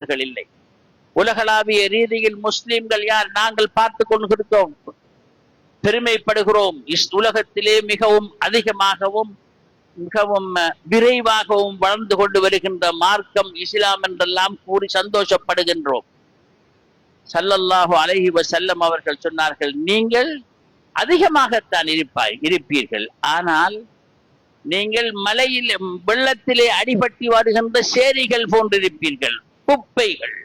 அவர்கள் இல்லை. உலகளாவிய ரீதியில் முஸ்லிம்கள் யார்? நாங்கள் பார்த்து கொண்டிருக்கிறோம். பெருமைப்படுகிறோம். இஸ் உலகத்திலே மிகவும் அதிகமாகவும் மிகவும் விரைவாகவும் வளர்ந்து கொண்டு வருகின்ற மார்க்கம் இஸ்லாம் என்றெல்லாம் கூறி சந்தோஷப்படுகின்றோம். சல்லல்லாஹு அலஹி வசல்லம் அவர்கள் சொன்னார்கள் நீங்கள் அதிகமாகத்தான் இருப்பாய் இருப்பீர்கள். ஆனால் நீங்கள் மலையில் வெள்ளத்திலே அடிபட்டி வருகின்ற சேரிகள் போன்றிருப்பீர்கள். குப்பைகள்.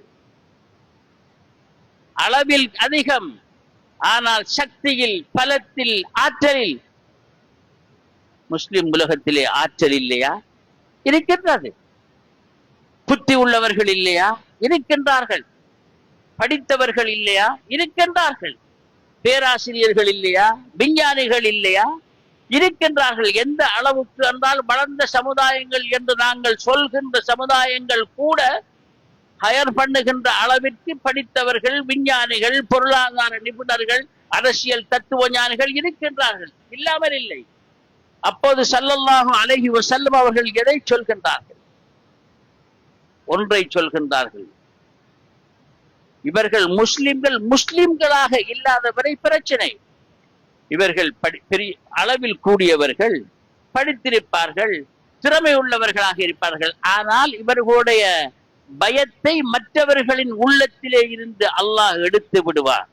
அளவில் அதிகம் ஆனால் சக்தியில் பலத்தில் ஆற்றலில். முஸ்லிம் உலகத்திலே ஆற்றல் இல்லையா? இருக்கின்றது. புத்தி உள்ளவர்கள் இல்லையா? இருக்கின்றார்கள். படித்தவர்கள் இல்லையா? இருக்கின்றார்கள். பேராசிரியர்கள் இல்லையா? விஞ்ஞானிகள் இல்லையா? இருக்கின்றார்கள். எந்த அளவுக்கு என்றால் வளர்ந்த சமுதாயங்கள் என்று நாங்கள் சொல்கின்ற சமுதாயங்கள் கூட ஹயர் பண்ணுகின்ற அளவிற்கு படித்தவர்கள் விஞ்ஞானிகள் பொருளாதார நிபுணர்கள் அரசியல் தத்துவ ஞானிகள் இருக்கின்றார்கள். இல்லாமல் இல்லை. அப்போது ஸல்லல்லாஹு அழகி செல்லும் அவர்கள் எதை சொல்கின்றார்கள்? ஒன்றை சொல்கின்றார்கள். இவர்கள் முஸ்லிம்கள் முஸ்லிம்களாக இல்லாதவரை பிரச்சனை. இவர்கள் படி பெரிய அளவில் கூடியவர்கள் படித்திருப்பார்கள் திறமை உள்ளவர்களாக இருப்பார்கள். ஆனால் இவர்களுடைய பயத்தை மற்றவர்களின் உள்ளத்திலே இருந்து அல்லாஹ் எடுத்து விடுவார்.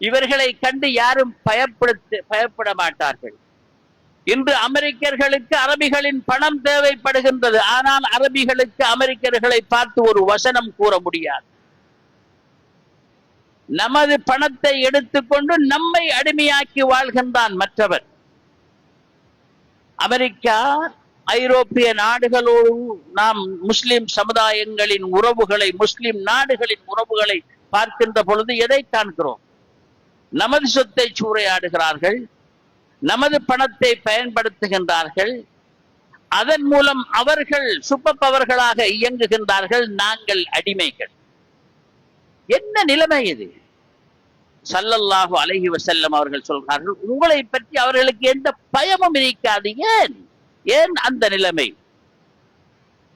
இவர்களை கண்டு யாரும் பயப்படுத்த பயப்பட மாட்டார்கள். இன்று அமெரிக்கர்களுக்கு அரபிகளின் பணம் தேவைப்படுகின்றது. ஆனால் அரபிகளுக்கு அமெரிக்கர்களை பார்த்து ஒரு வசனம் கூற முடியாது. நமது பணத்தை எடுத்துக்கொண்டு நம்மை அடிமையாக்கி வாழ்கின்றான் மற்றவர். அமெரிக்கா ஐரோப்பிய நாடுகளோடு நாம் முஸ்லிம் சமுதாயங்களின் உறவுகளை முஸ்லிம் நாடுகளின் உறவுகளை பார்க்கின்ற பொழுது எதை காண்கிறோம்? நமது சொத்தை சூறையாடுகிறார்கள் நமது பணத்தை பயன்படுத்துகின்றார்கள் அதன் மூலம் அவர்கள் சுப்ப பவர்களாக இயங்குகின்றார்கள் நாங்கள் அடிமைகள். என்ன நிலைமை இது? சல்லல்லாஹு அலஹி வசல்லம் அவர்கள் சொல்கிறார்கள் உங்களை பற்றி அவர்களுக்கு எந்த பயமும் இருக்காது ஏன்? ஏன் அந்த நிலைமை?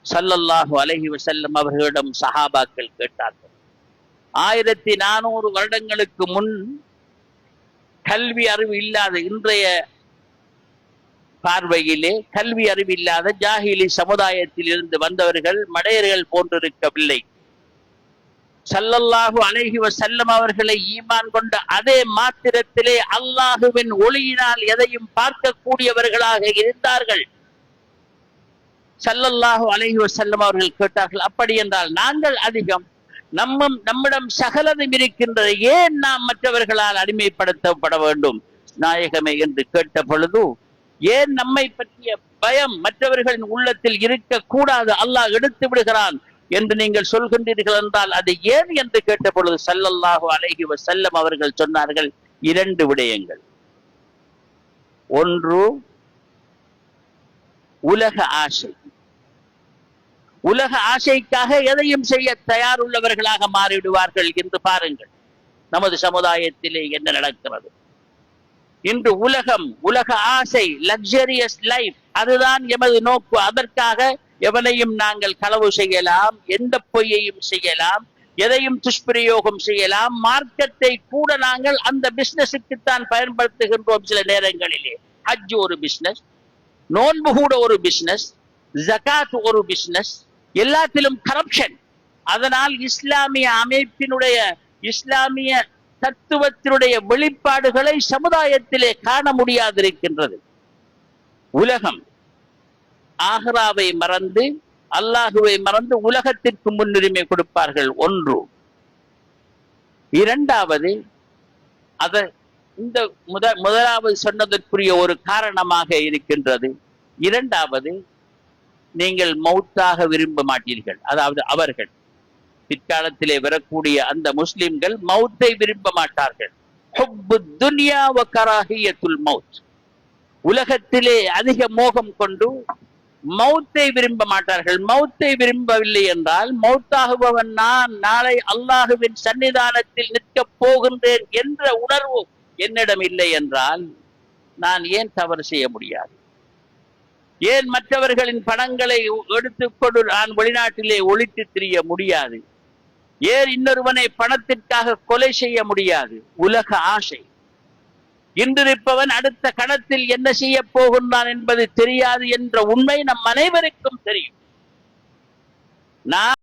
சல்லல்லாஹு அலஹி வசல்லம் அவர்களிடம் சஹாபாக்கள் கேட்டார்கள். ஆயிரத்தி நானூறு வருடங்களுக்கு முன் கல்வி அறிவு இல்லாத இன்றைய பார்வையிலே கல்வி அறிவு இல்லாத ஜாகிலி சமுதாயத்தில் இருந்து வந்தவர்கள் மடையர்கள் போன்றிருக்கவில்லை. சல்லல்லாஹு அழகி செல்லம் அவர்களை ஈமான் கொண்ட அதே மாத்திரத்திலே அல்லாஹுவின் ஒளியினால் எதையும் பார்க்கக்கூடியவர்களாக இருந்தார்கள். சல்லல்லாஹு அலஹி வசல்லம் அவர்கள் கேட்டார்கள் அப்படி என்றால் நாங்கள் அதிகம் நம்ம நம்மிடம் சகலதும் இருக்கின்றது ஏன் நாம் மற்றவர்களால் அடிமைப்படுத்தப்பட வேண்டும்? நாயகமே என்று கேட்ட பொழுது ஏன் நம்மை பற்றிய பயம் மற்றவர்களின் உள்ளத்தில் இருக்கக்கூடாது? அல்லாஹ் எடுத்து விடுகிறான் என்று நீங்கள் சொல்கின்றீர்கள் என்றால் அது ஏன்? என்று கேட்ட பொழுது சல்லல்லாஹு அலஹி வசல்லம் அவர்கள் சொன்னார்கள் இரண்டு விடயங்கள். ஒன்று உலக ஆசை. உலக ஆசைக்காக எதையும் செய்ய தயார் உள்ளவர்களாக மாறிவிடுவார்கள் என்று பாருங்கள். நமது சமுதாயத்திலே என்ன நடக்கிறது? இன்று உலகம் உலக ஆசை லக்ஸரியஸ் லைஃப் அதுதான் எமது நோக்கு. அதற்காக எவனையும் நாங்கள் களவு செய்யலாம் எந்த பொய்யையும் செய்யலாம் எதையும் துஷ்பிரயோகம் செய்யலாம். மார்க்கத்தை கூட நாங்கள் அந்த பிசினஸுக்குத்தான் பயன்படுத்துகின்றோம் சில நேரங்களிலே. ஹஜ் ஒரு பிசினஸ் நோன்பு கூட ஒரு பிசினஸ் ஜகாத் ஒரு பிசினஸ் எல்லாத்திலும் கரப்ஷன் அதனால் இஸ்லாமிய அமைப்பினுடைய இஸ்லாமிய தத்துவத்தினுடைய வெளிப்பாடுகளை சமுதாயத்திலே காண முடியாதிருக்கின்றது. உலகம் ஆஹ்ராவை மறந்து அல்லாஹுவை மறந்து உலகத்திற்கு முன்னுரிமை கொடுப்பார்கள் ஒன்று. இரண்டாவது அத இந்த முத முதலாவது சொன்னதற்குரிய ஒரு காரணமாக இருக்கின்றது. இரண்டாவது நீங்கள் மௌத்தாக விரும்ப மாட்டீர்கள். அதாவது அவர்கள். பிற்காலத்திலே வரக்கூடிய அந்த முஸ்லிம்கள் மௌத்தை விரும்ப மாட்டார்கள். ஹுப்பு மௌத். உலகத்திலே அதிக மோகம் கொண்டு மௌத்தை விரும்ப மாட்டார்கள். மௌத்தை விரும்பவில்லை என்றால் மௌத்தாகுபவன் நான் நாளை அல்லாஹுவின் சன்னிதானத்தில் நிற்கப் போகின்றேன் என்ற உணர்வு என்னிடம் இல்லை என்றால் நான் ஏன் தவறு செய்ய முடியாது? ஏன் மற்றவர்களின் படங்களை எடுத்துக்கொண்டு நான் வெளிநாட்டிலே ஒழித்து திரிய முடியாது? ஏன் இன்னொருவனை பணத்திற்காக கொலை செய்ய முடியாது? உலக ஆசை. இன்றிருப்பவன் அடுத்த கணத்தில் என்ன செய்ய போகின்றான் என்பது தெரியாது என்ற உண்மை நம் அனைவருக்கும் தெரியும். நான்